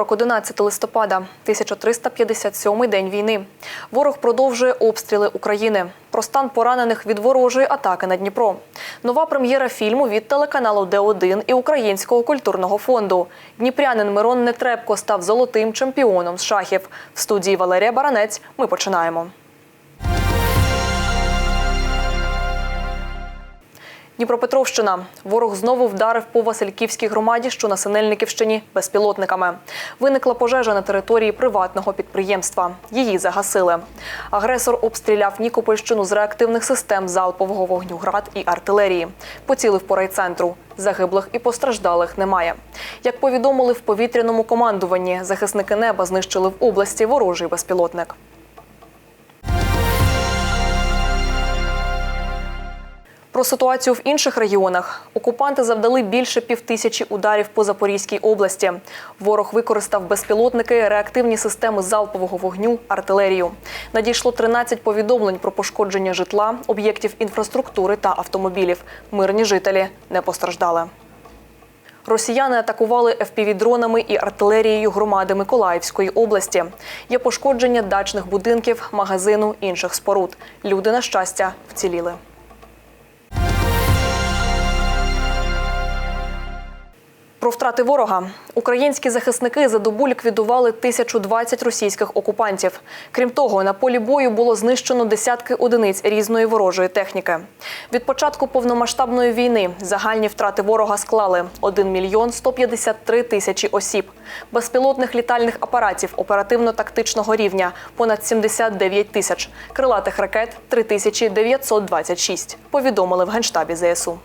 Вівторок, 11 листопада, 1357-й день війни. Ворог продовжує обстріли України. Про стан поранених від ворожої атаки на Дніпро. Нова прем'єра фільму від телеканалу Д1 і Українського культурного фонду. Дніпрянин Мирон Нетребко став золотим чемпіоном з шахів. В студії Валерія Баранець ми починаємо. Дніпропетровщина. Ворог знову вдарив по Васильківській громаді, що на Синельниківщині, безпілотниками. Виникла пожежа на території приватного підприємства. Її загасили. Агресор обстріляв Нікопольщину з реактивних систем залпового вогню град і артилерії. Поцілив по райцентру. Загиблих і постраждалих немає. Як повідомили в повітряному командуванні, захисники неба знищили в області ворожий безпілотник. Про ситуацію в інших регіонах окупанти завдали більше півтисячі ударів по Запорізькій області. Ворог використав безпілотники, реактивні системи залпового вогню, артилерію. Надійшло 13 повідомлень про пошкодження житла, об'єктів інфраструктури та автомобілів. Мирні жителі не постраждали. Росіяни атакували FPV-дронами і артилерією громади Миколаївської області. Є пошкодження дачних будинків, магазину, інших споруд. Люди, на щастя, вціліли. Про втрати ворога українські захисники за добу ліквідували 1020 російських окупантів. Крім того, на полі бою було знищено десятки одиниць різної ворожої техніки. Від початку повномасштабної війни загальні втрати ворога склали 1 мільйон 153 тисячі осіб. Безпілотних літальних апаратів оперативно-тактичного рівня понад 79 тисяч, крилатих ракет 3926, повідомили в генштабі ЗСУ.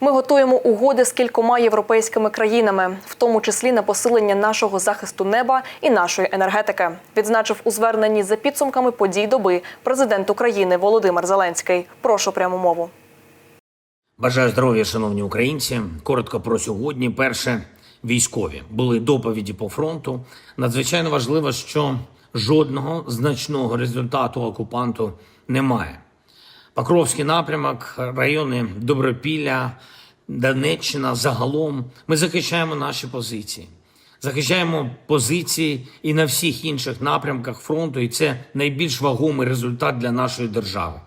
Ми готуємо угоди з кількома європейськими країнами, в тому числі на посилення нашого захисту неба і нашої енергетики. Відзначив у зверненні за підсумками подій доби президент України Володимир Зеленський. Прошу пряму мову. Бажаю здоров'я, шановні українці. Коротко про сьогодні. Перше, військові були доповіді по фронту. Надзвичайно важливо, що жодного значного результату окупанту немає. Покровський напрямок, райони Добропілля, Донеччина. Загалом ми захищаємо наші позиції. Захищаємо позиції і на всіх інших напрямках фронту, і це найбільш вагомий результат для нашої держави.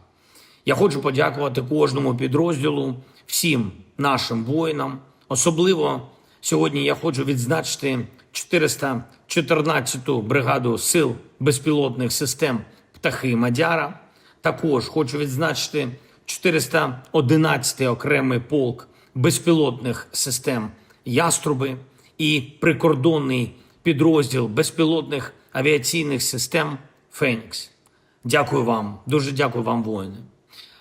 Я хочу подякувати кожному підрозділу, всім нашим воїнам. Особливо сьогодні я хочу відзначити 414-ту бригаду сил безпілотних систем Птахи Мадяра. Також хочу відзначити 411-й окремий полк безпілотних систем Яструби і прикордонний підрозділ безпілотних авіаційних систем Фенікс. Дякую вам, дуже дякую вам, воїни.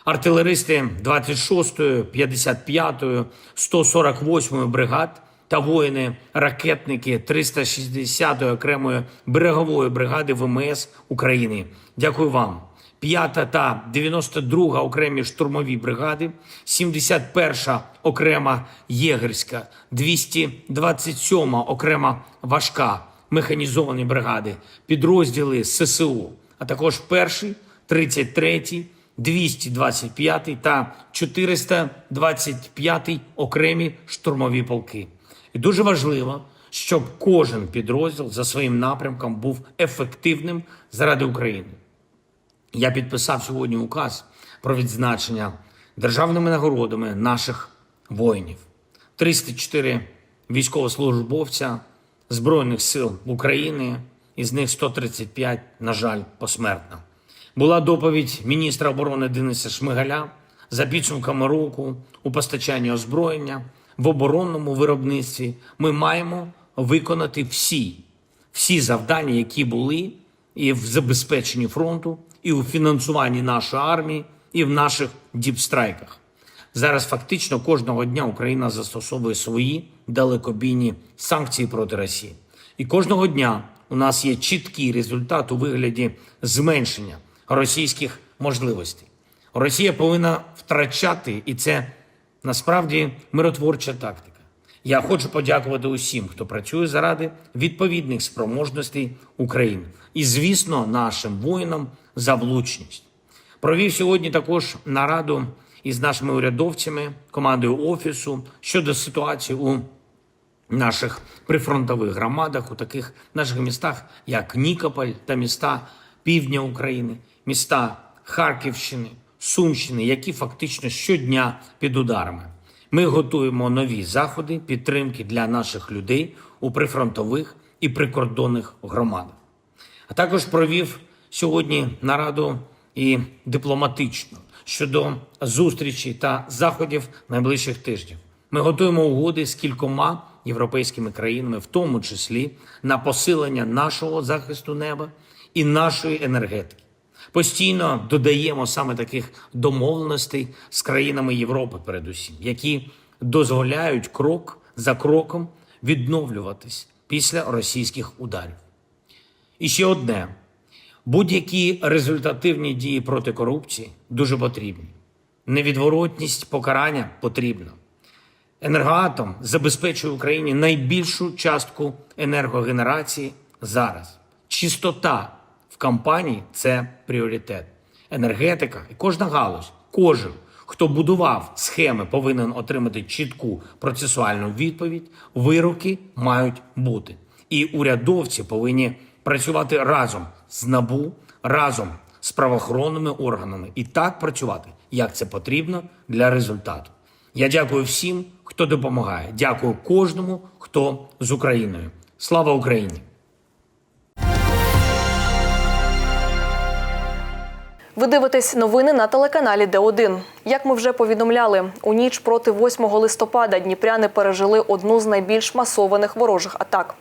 Артилеристи 26-ї, 55-ї, 148-ї бригад та воїни ракетники 360-ї окремої берегової бригади ВМС України. Дякую вам. 5 та 92 окремі штурмові бригади, 71 окрема єгерська, 227 окрема важка механізовані бригади, підрозділи ССУ, а також перший, 33, 225 та 425 окремі штурмові полки. І дуже важливо, щоб кожен підрозділ за своїм напрямком був ефективним заради України. Я підписав сьогодні указ про відзначення державними нагородами наших воїнів. 304 військовослужбовця Збройних сил України, із них 135, на жаль, посмертно. Була доповідь міністра оборони Дениса Шмигаля за підсумками року у постачанні озброєння в оборонному виробництві. Ми маємо виконати всі, всі завдання, які були і в забезпеченні фронту, і у фінансуванні нашої армії, і в наших діпстрайках. Зараз фактично кожного дня Україна застосовує свої далекобійні санкції проти Росії. І кожного дня у нас є чіткий результат у вигляді зменшення російських можливостей. Росія повинна втрачати, і це насправді миротворча тактика. Я хочу подякувати усім, хто працює заради відповідних спроможностей України, і, звісно, нашим воїнам за влучність. Провів сьогодні також нараду із нашими урядовцями, командою офісу щодо ситуації у наших прифронтових громадах, у таких наших містах, як Нікополь та міста півдня України, міста Харківщини, Сумщини, які фактично щодня під ударами. Ми готуємо нові заходи підтримки для наших людей у прифронтових і прикордонних громадах. А також провів сьогодні нараду і дипломатичну щодо зустрічі та заходів найближчих тижнів. Ми готуємо угоди з кількома європейськими країнами, в тому числі на посилення нашого захисту неба і нашої енергетики. Постійно додаємо саме таких домовленостей з країнами Європи, передусім, які дозволяють крок за кроком відновлюватись після російських ударів. І ще одне: будь-які результативні дії проти корупції дуже потрібні. Невідворотність покарання потрібна. Енергоатом забезпечує Україні найбільшу частку енергогенерації зараз. Чистота в компанії це пріоритет. Енергетика і кожна галузь, кожен, хто будував схеми, повинен отримати чітку процесуальну відповідь. Вироки мають бути. І урядовці повинні працювати разом з НАБУ, разом з правоохоронними органами і так працювати, як це потрібно для результату. Я дякую всім, хто допомагає. Дякую кожному, хто з Україною. Слава Україні! Ви дивитесь новини на телеканалі Д1. Як ми вже повідомляли, у ніч проти 8 листопада дніпряни пережили одну з найбільш масованих ворожих атак.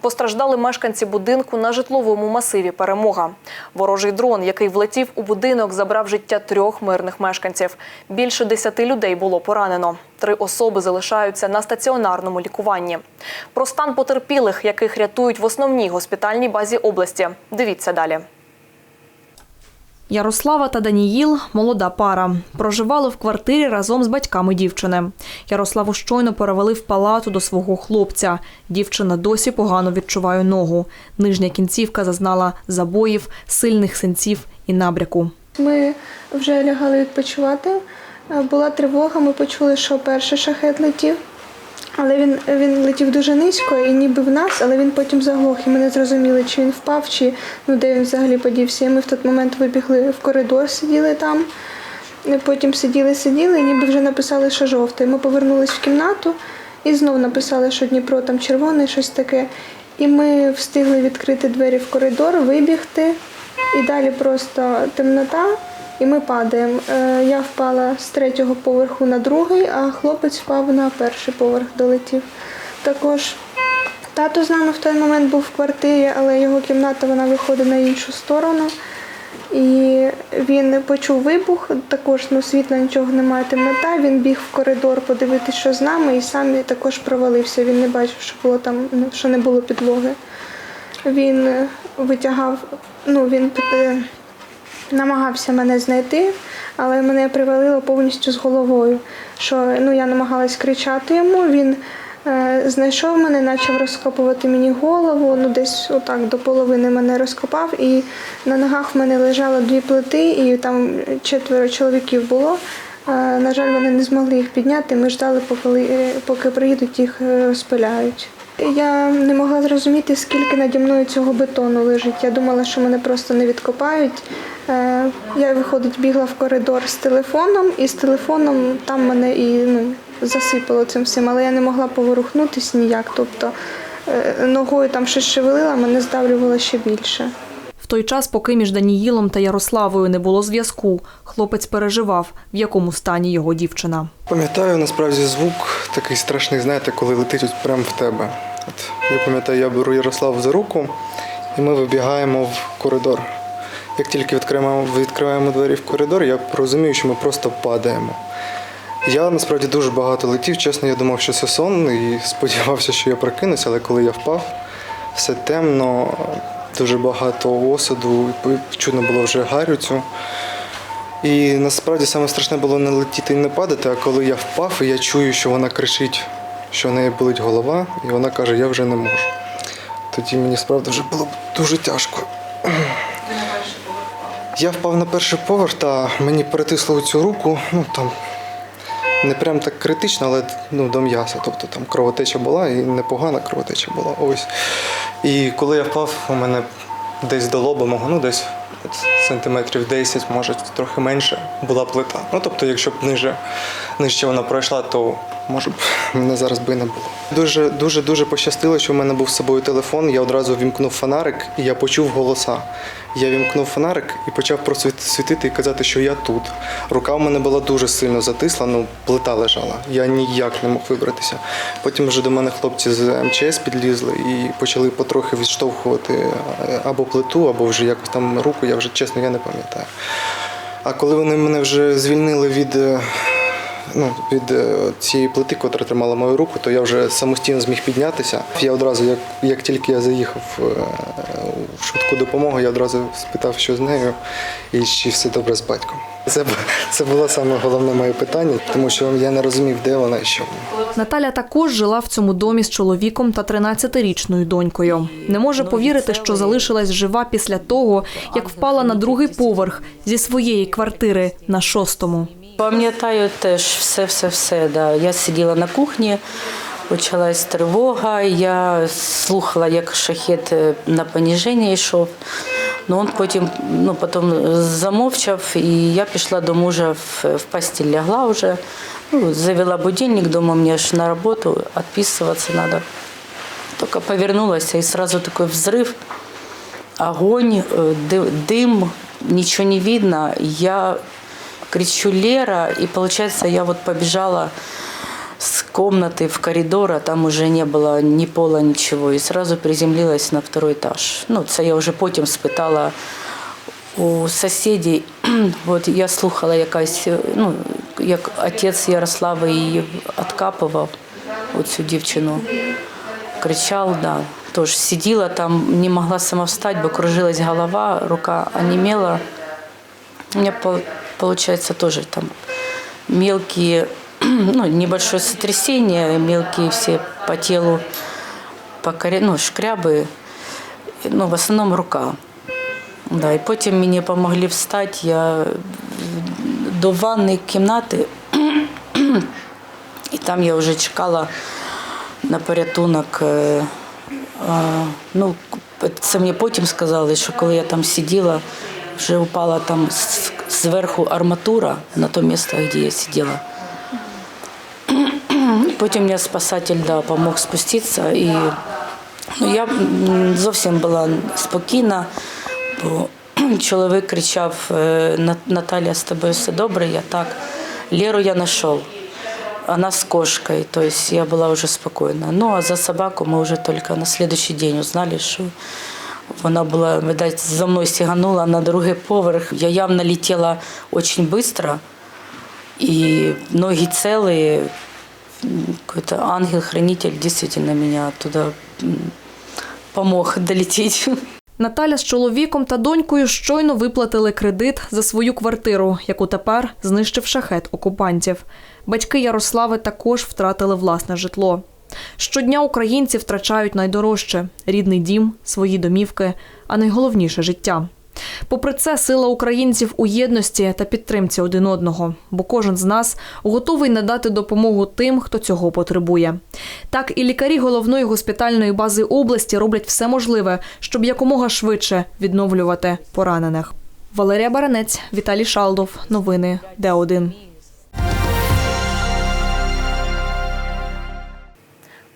Постраждали мешканці будинку на житловому масиві Перемога. Ворожий дрон, який влетів у будинок, забрав життя трьох мирних мешканців. Більше десяти людей було поранено. Три особи залишаються на стаціонарному лікуванні. Про стан потерпілих, яких рятують в основній госпітальній базі області. Дивіться далі. Ярослава та Даніїл молода пара. Проживали в квартирі разом з батьками дівчини. Ярославу щойно перевели в палату до свого хлопця. Дівчина досі погано відчуває ногу. Нижня кінцівка зазнала забоїв, сильних синців і набряку. Ми вже лягали відпочивати. Була тривога, ми почули, що перший шахет летів. Але він, він летів дуже низько і ніби в нас, але він потім заглох. І ми не зрозуміли, чи він впав, чи ну, де він взагалі подівся. І ми в той момент вибігли в коридор, сиділи там. Потім сиділи, сиділи, і ніби вже написали, що жовтий. Ми повернулись в кімнату і знов написали, що Дніпро там червоний, щось таке. І ми встигли відкрити двері в коридор, вибігти. І далі просто темнота, і ми падаємо. Е, Я впала з третього поверху на другий, а хлопець впав на перший поверх, долетів. Також тато з нами в той момент був в квартирі, але його кімната вона виходить на іншу сторону. І він почув вибух, також ну, світла нічого немає, темнота. Він біг в коридор подивитися, що з нами, і сам також провалився. Він не бачив, що було там, ну, що не було підлоги. Він е, витягав, ну він е, намагався мене знайти, але мене привалило повністю з головою. Що ну я намагалась кричати йому. Він е, знайшов мене, почав розкопувати мені голову. Ну десь отак до половини мене розкопав, і на ногах в мене лежало дві плити, і там четверо чоловіків було. Е, На жаль, вони не змогли їх підняти. Ми ждали, поки, е, поки приїдуть, їх е, розпиляють. Я не могла зрозуміти, скільки наді мною цього бетону лежить. Я думала, що мене просто не відкопають. Е, Я виходить, бігла в коридор з телефоном, і з телефоном там мене і ну, засипало цим всім, але я не могла поворухнутись ніяк. Тобто е, ногою там щось шевелила, мене здавлювало ще більше. Той час, поки між Даніїлом та Ярославою не було зв'язку, хлопець переживав, в якому стані його дівчина. Пам'ятаю насправді звук такий страшний, знаєте, коли летить прямо в тебе. От я пам'ятаю, я беру Ярославу за руку, і ми вибігаємо в коридор. Як тільки відкриваємо, відкриваємо двері в коридор, я розумію, що ми просто падаємо. Я насправді дуже багато летів, чесно, я думав, що це сон, і сподівався, що я прокинуся, але коли я впав, все темно, дуже багато осаду, чудно було вже гарю цю. І насправді саме страшне було не летіти і не падати, а коли я впав, і я чую, що вона кричить, що в неї болить голова, і вона каже, я вже не можу. Тоді мені справді вже було дуже тяжко. Я впав на перший поверх, та мені перетисло цю руку, ну там не прям так критично, але ну, до м'яса. Тобто там кровотеча була і непогана кровотеча була. Ось. І коли я впав, у мене десь до лоба мого, ну десь сантиметрів 10, може трохи менше, була плита. Ну тобто, якщо б ниже, нижче вона пройшла, то може б мене зараз би не було. Дуже дуже дуже пощастило, що в мене був з собою телефон. Я одразу вімкнув фонарик і я почув голоса. Я вімкнув фонарик і почав просвітити і казати, що я тут. Рука в мене була дуже сильно затисла, ну плита лежала. Я ніяк не мог вибратися. Потім вже до мене хлопці з МЧС підлізли і почали потрохи відштовхувати е, або плиту, або вже якось там руку. Я вже чесно я не пам'ятаю. А коли вони мене вже звільнили від, е, ну, від е, цієї плити, котра тримала мою руку, то я вже самостійно зміг піднятися. Я одразу, як, як тільки я заїхав е, в швидку допомогу, я одразу спитав, що з нею, і чи все добре з батьком. Це, це було саме головне моє питання, тому що я не розумів, де вона і що. Наталя також жила в цьому домі з чоловіком та 13-річною донькою. Не може повірити, що залишилась жива після того, як впала на другий поверх зі своєї квартири на шостому. Пам'ятаю теж все, все, все. Да. Я сиділа на кухні, почалась тривога. Я слухала, як шахет е, на поніження йшов. Ну, він потім ну, потім замовчав, і я пішла до мужа в, в постіль лягла вже. Ну, завела будильник, думаю, мені ж на роботу відписуватися треба. Только повернулась, и сразу такой взрыв, огонь, э, ды- дым, ничего не видно. Я кричу Лера, и получается, я вот побежала с комнаты в коридор, а там уже не было ни пола, ничего. И сразу приземлилась на второй этаж. Ну, це я вже потім спитала у сусідів. От я слухала якась, ну, як отець Ярослава її відкапував, оцю дівчину кричал, да. Тоже сидела там, не могла сама встать, бо кружилась голова, рука онемела. У меня по- получается тоже там мелкие, ну, небольшое сотрясение, мелкие все по телу, по коре- ну, шкрябы, ну, в основном рука. Да, і потім мені допомогли встати. Я до ванної кімнати, і там я вже чекала на порятунок. е, Ну, це мені потім сказали, що коли я там сиділа, вже упала там з- зверху арматура на то місце, де я сиділа. Потім мені спасатель да, допомог спуститися. І ну, я м, зовсім була спокійна, бо чоловік кричав: е, «На- Наталя, з тобою все добре, я так. Леру я знайшов. Она с кошкой, то есть я была уже спокойна. Ну а за собаку мы уже только на следующий день узнали, що вона була, видать, за мною сіганула на другий поверх. Я явно летела очень быстро, и ноги. М, Какой-то ангел-хранитель действительно меня туда м, помог долететь. Наталя з чоловіком та донькою щойно виплатили кредит за свою квартиру, яку тепер знищив шахет окупантів. Батьки Ярослави також втратили власне житло. Щодня українці втрачають найдорожче рідний дім, свої домівки, а найголовніше життя. Попри це, сила українців у єдності та підтримці один одного, бо кожен з нас готовий надати допомогу тим, хто цього потребує. Так і лікарі головної госпітальної бази області роблять все можливе, щоб якомога швидше відновлювати поранених. Валерія Баранець, Віталій Шалдов. Новини Д1.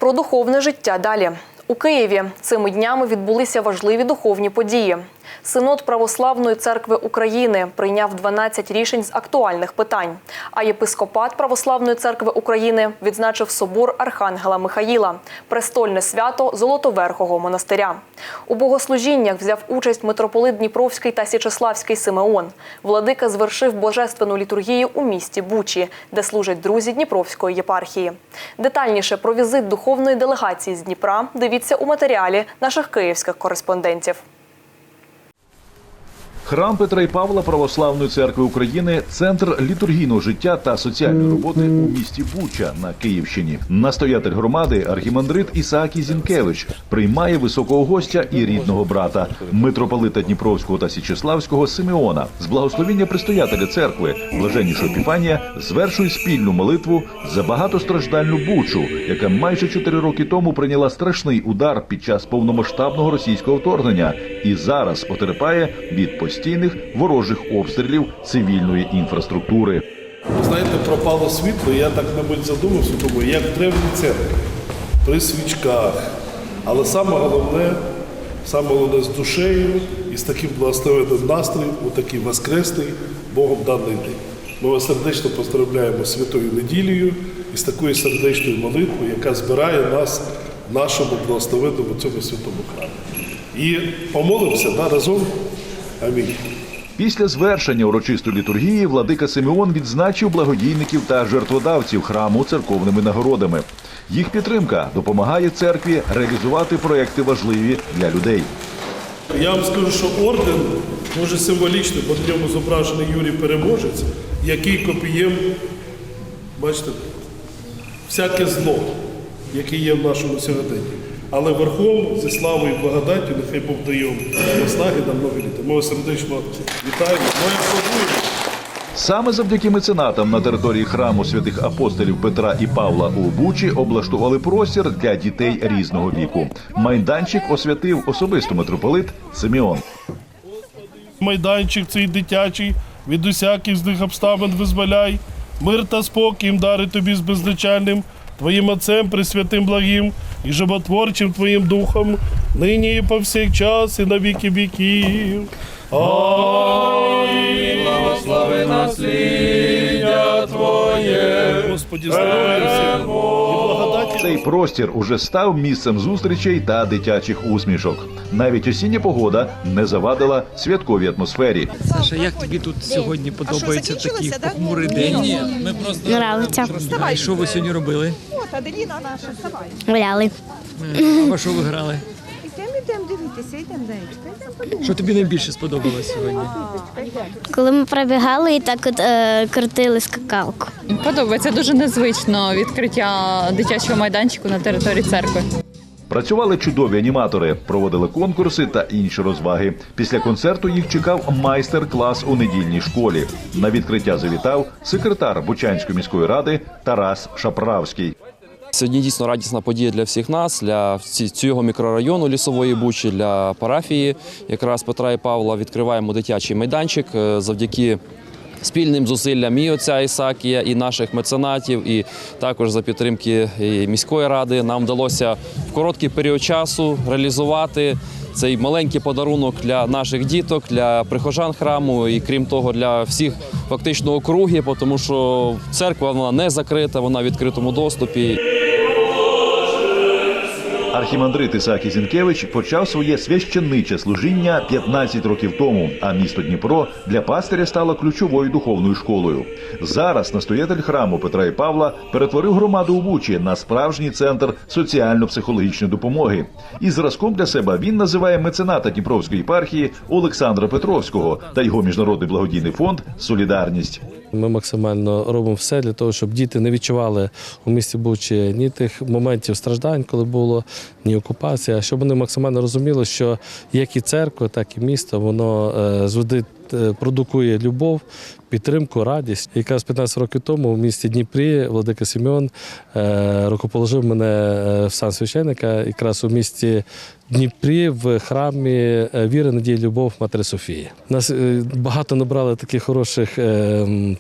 Про духовне життя далі. У Києві цими днями відбулися важливі духовні події. Синод Православної церкви України прийняв 12 рішень з актуальних питань. А єпископат Православної церкви України відзначив собор Архангела Михаїла, престольне свято Золотоверхого монастиря. У богослужіннях взяв участь митрополит Дніпровський та Січеславський Симеон. Владика звершив божественну літургію у місті Бучі, де служать друзі Дніпровської єпархії. Детальніше про візит духовної делегації з Дніпра дивіться у матеріалі наших київських кореспондентів. Храм Петра і Павла Православної церкви України центр літургійного життя та соціальної роботи у місті Буча на Київщині. Настоятель громади архімандрит Ісаакій Зінкевич приймає високого гостя і рідного брата митрополита Дніпровського та Січеславського Симеона. З благословіння предстоятеля церкви блаженнішого Епіфанія звершує спільну молитву за багатостраждальну Бучу, яка майже чотири роки тому прийняла страшний удар під час повномасштабного російського вторгнення і зараз потерпає від постійних ворожих обстрілів цивільної інфраструктури. Ви знаєте, пропало світло, я так, мабуть, задумався, думаю, як в древній церкві, при свічках. Але саме головне, саме головне з душею і з таким благословенним настроєм у такий воскресний Богом даний день. Ми вас сердечно поздравляємо з святою неділею і з такою сердечною молитвою, яка збирає нас в нашому благословенному цьому святому храмі. І помолимося да, разом. Амінь. Після звершення урочистої літургії владика Симеон відзначив благодійників та жертводавців храму церковними нагородами. Їх підтримка допомагає церкві реалізувати проекти важливі для людей. Я вам скажу, що орден дуже символічний, бо в ньому зображений Юрій Переможець, який копієм, бачите, всяке зло, яке є в нашому сьогоденні. Але верхом зі славою і благодаттю, нехай Бог дає вам наснаги на много літа. Ми вас сердечно вітаємо. Ми аплодуємо. Саме завдяки меценатам на території храму святих апостолів Петра і Павла у Бучі облаштували простір для дітей різного віку. Майданчик освятив особисто митрополит Симеон. Майданчик цей дитячий, від усяких з них обставин визволяй, мир та спокій дари тобі з беззначальним, Твоїм Отцем Пресвятим благим і животворчим Твоїм Духом, нині і повсякчас, і на віки віків. Амінь. Благослови насліддя Твоє. Господі, здоров'я і благодаті. Цей простір уже став місцем зустрічей та дитячих усмішок. Навіть осіння погода не завадила святковій атмосфері. Саша, як тобі тут сьогодні подобається такий похмурий день? Ми просто Нравиться. А що ви сьогодні робили? Гуляли. А що ви грали? Ідемо, ідемо дивитися, йдемо даєчка. Що тобі найбільше сподобалось сьогодні? Коли ми пробігали і так от е, крутили скакалку. Подобається дуже незвично відкриття дитячого майданчику на території церкви. Працювали чудові аніматори, проводили конкурси та інші розваги. Після концерту їх чекав майстер-клас у недільній школі. На відкриття завітав секретар Бучанської міської ради Тарас Шаправський. Сьогодні дійсно радісна подія для всіх нас, для цього мікрорайону лісової бучі, для парафії. Якраз Петра і Павла відкриваємо дитячий майданчик е, завдяки. Спільним зусиллям і отця Ісакія, і наших меценатів, і також за підтримки міської ради нам вдалося в короткий період часу реалізувати цей маленький подарунок для наших діток, для прихожан храму, і крім того, для всіх фактично округи, тому що церква вона не закрита, вона в відкритому доступі. Архімандрит Ісаакій Зінкевич почав своє священниче служіння 15 років тому, а місто Дніпро для пастиря стало ключовою духовною школою. Зараз настоятель храму Петра і Павла перетворив громаду у Бучі на справжній центр соціально-психологічної допомоги. І зразком для себе він називає мецената Дніпровської єпархії Олександра Петровського та його міжнародний благодійний фонд Солідарність. Ми максимально робимо все для того, щоб діти не відчували у місті Бучі ні тих моментів страждань, коли було, ні окупація, щоб вони максимально розуміли, що як і церква, так і місто, воно е, е, Продукує любов, підтримку, радість. Якраз 15 років тому в місті Дніпрі Владика Сімеон е, рукоположив мене е, в сан священника якраз у місті Дніпрі в храмі е, віри, надії, любов Матері Софії. Нас е, багато набрали таких хороших. е,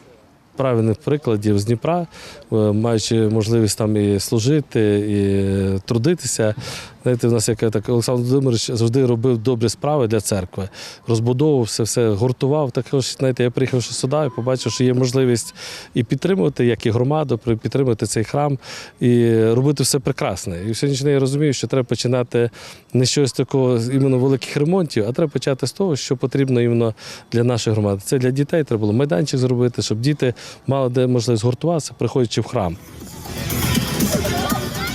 Правильних прикладів з Дніпра, е, маючи можливість там і служити, і трудитися. Знаєте, у нас як так Олександр Володимирович завжди робив добрі справи для церкви, розбудовував все, все гуртував. Також, знаєте, я приїхав сюди і побачив, що є можливість і підтримувати, як і громаду, підтримувати цей храм і робити все прекрасне. І в сьогоднішній я розумію, що треба починати не щось такого іменно великих ремонтів, а треба почати з того, що потрібно іменно для нашої громади. Це для дітей треба було майданчик зробити, щоб діти мали де можливість гуртуватися, приходячи в храм.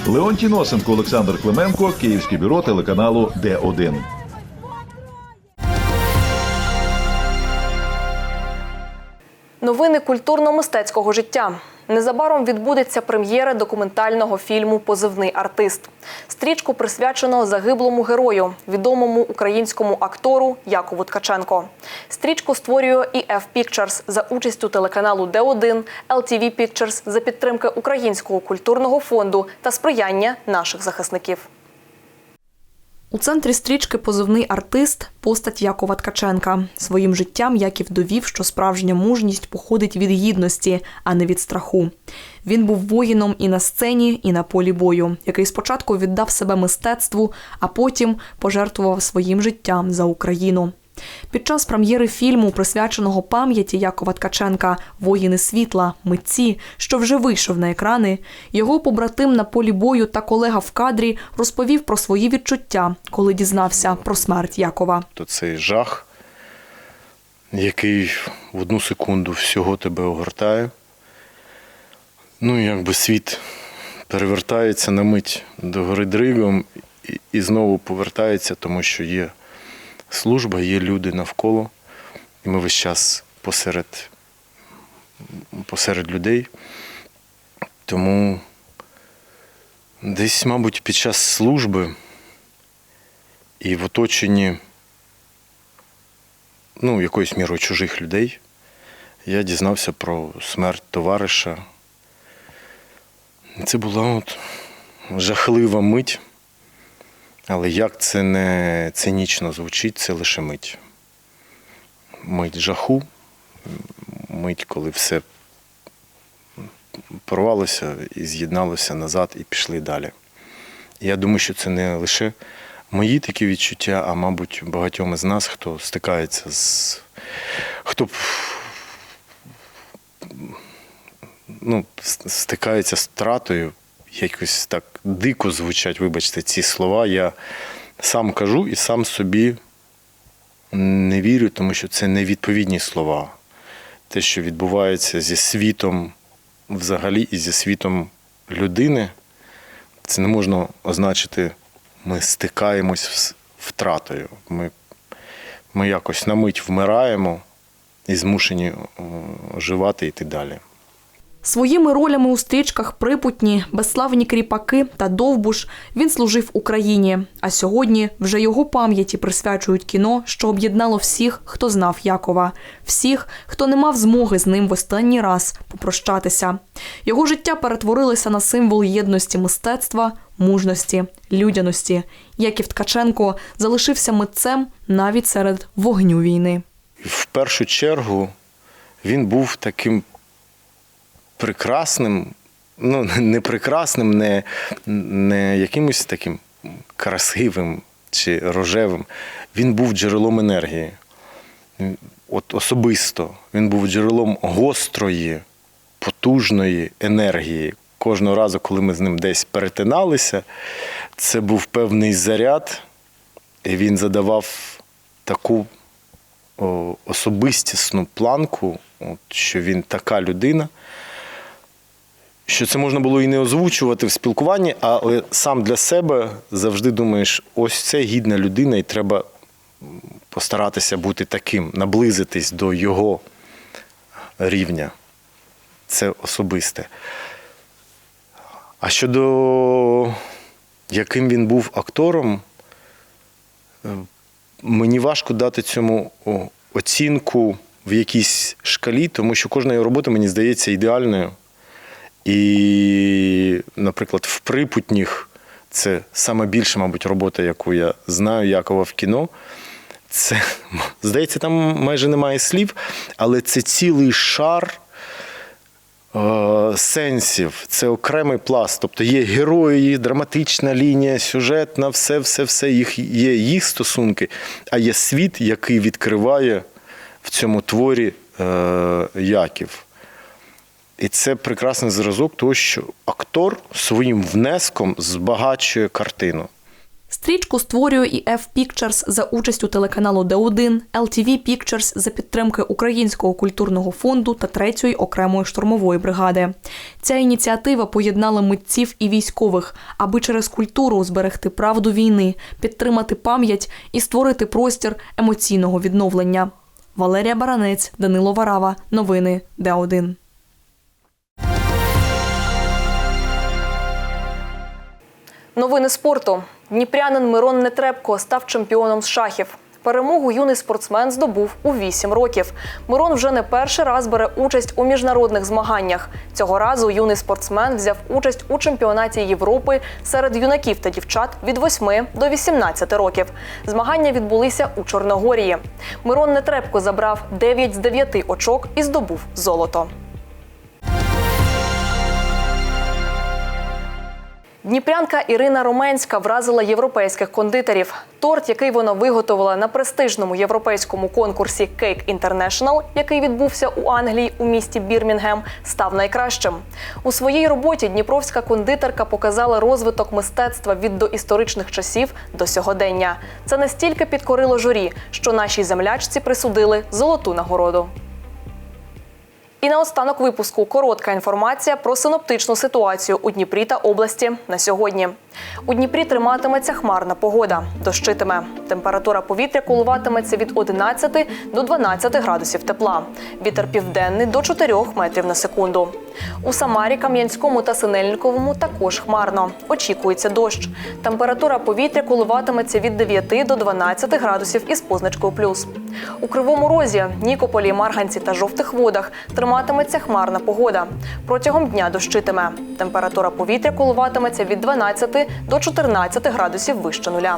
Леонтій Носенко, Олександр Клименко, Київське бюро телеканалу Д1. Новини культурно-мистецького життя. Незабаром відбудеться прем'єра документального фільму Позивний артист. Стрічку присвячено загиблому герою, відомому українському актору Якову Ткаченко. Стрічку створює EF Pictures за участю телеканалу Д1, LTV Pictures за підтримки Українського культурного фонду та сприяння наших захисників. У центрі стрічки позивний артист постать Якова Ткаченка. Своїм життям Яків довів, що справжня мужність походить від гідності, а не від страху. Він був воїном і на сцені, і на полі бою, який спочатку віддав себе мистецтву, а потім пожертвував своїм життям за Україну. Під час прем'єри фільму, присвяченого пам'яті Якова Ткаченка Воїни світла, митці, що вже вийшов на екрани, його побратим на полі бою та колега в кадрі розповів про свої відчуття, коли дізнався про смерть Якова. то цей жах, який в одну секунду всього тебе огортає. Ну, якби світ перевертається на мить до гори дригом і, і знову повертається, тому що є служба, є люди навколо, і ми весь час посеред, посеред людей. Тому десь, мабуть, під час служби і в оточенні ну, якоюсь мірою чужих людей. Я дізнався про смерть товариша. Це була от жахлива мить. Але як це не цинічно звучить, це лише мить. Мить жаху, мить, коли все порвалося і з'єдналося назад і пішли далі. Я думаю, що це не лише мої такі відчуття, а мабуть, багатьом із нас, хто стикається з. хто ну, стикається з втратою, якось так дико звучать, вибачте, ці слова. Я сам кажу і сам собі не вірю, тому що це невідповідні слова. Те, що відбувається зі світом взагалі і зі світом людини, це не можна означити ми стикаємось з втратою. Ми, ми якось на мить вмираємо і змушені оживати і йти далі. Своїми ролями у стрічках Припутні, Безславні кріпаки та Довбуш він служив Україні. А сьогодні вже його пам'яті присвячують кіно, що об'єднало всіх, хто знав Якова, всіх, хто не мав змоги з ним в останній раз попрощатися. Його життя перетворилося на символ єдності мистецтва, мужності, людяності. Яків Ткаченко залишився митцем навіть серед вогню війни. В першу чергу він був таким прекрасним, ну не прекрасним, не, не якимось таким красивим чи рожевим. Він був джерелом енергії. От особисто він був джерелом гострої, потужної енергії. Кожного разу, коли ми з ним десь перетиналися, це був певний заряд, і він задавав таку особистісну планку, що він така людина, що це можна було і не озвучувати в спілкуванні, але сам для себе завжди думаєш, ось це гідна людина, і треба постаратися бути таким, наблизитись до його рівня. Це особисте. А щодо яким він був актором, мені важко дати цьому оцінку в якійсь шкалі, тому що кожна його робота мені здається ідеальною. І, наприклад, в припутніх це саме більша, мабуть, робота, яку я знаю Якова в кіно. Це, здається, там майже немає слів, але це цілий шар е, сенсів, це окремий пласт. Тобто є герої, драматична лінія, сюжетна, все, все, все. Їх, є їх стосунки, а є світ, який відкриває в цьому творі е, Яків. І це прекрасний зразок того, що актор своїм внеском збагачує картину. Стрічку створює і F Pictures за участю телеканалу Д1, LTV Pictures за підтримки Українського культурного фонду та третьої окремої штурмової бригади. Ця ініціатива поєднала митців і військових, аби через культуру зберегти правду війни, підтримати пам'ять і створити простір емоційного відновлення. Валерія Баранець, Данило Варава. Новини Д1. Новини спорту. Дніпрянин Мирон Нетребко став чемпіоном з шахів. Перемогу юний спортсмен здобув у 8 років. Мирон вже не перший раз бере участь у міжнародних змаганнях. Цього разу юний спортсмен взяв участь у чемпіонаті Європи серед юнаків та дівчат від 8 до 18 років. Змагання відбулися у Чорногорії. Мирон Нетребко забрав 9 з 9 очок і здобув золото. Дніпрянка Ірина Роменська вразила європейських кондитерів. Торт, який вона виготовила на престижному європейському конкурсі Cake International, який відбувся у Англії у місті Бірмінгем, став найкращим. У своїй роботі дніпровська кондитерка показала розвиток мистецтва від доісторичних часів до сьогодення. Це настільки підкорило журі, що нашій землячці присудили золоту нагороду. І наостанок випуску коротка інформація про синоптичну ситуацію у Дніпрі та області на сьогодні. У Дніпрі триматиметься хмарна погода, дощитиме. Температура повітря коливатиметься від 11 до 12 градусів тепла. Вітер південний до 4 метрів на секунду. У Самарі, Кам'янському та Синельниковому також хмарно. Очікується дощ. Температура повітря коливатиметься від 9 до 12 градусів із позначкою плюс. У Кривому Розі, Нікополі, Марганці та Жовтих Водах триматиметься хмарна погода. Протягом дня дощитиме. Температура повітря коливатиметься від 12 до 14 градусів вище нуля.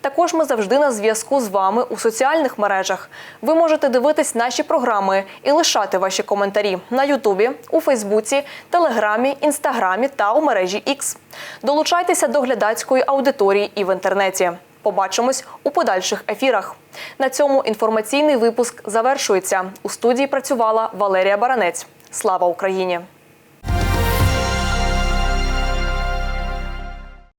Також ми завжди на зв'язку з вами у соціальних мережах. Ви можете дивитись наші програми і лишати ваші коментарі на Ютубі, у Фейсбуці, Телеграмі, Інстаграмі та у мережі X. Долучайтеся до глядацької аудиторії і в інтернеті. Побачимось у подальших ефірах. На цьому інформаційний випуск завершується. У студії працювала Валерія Баранець. Слава Україні!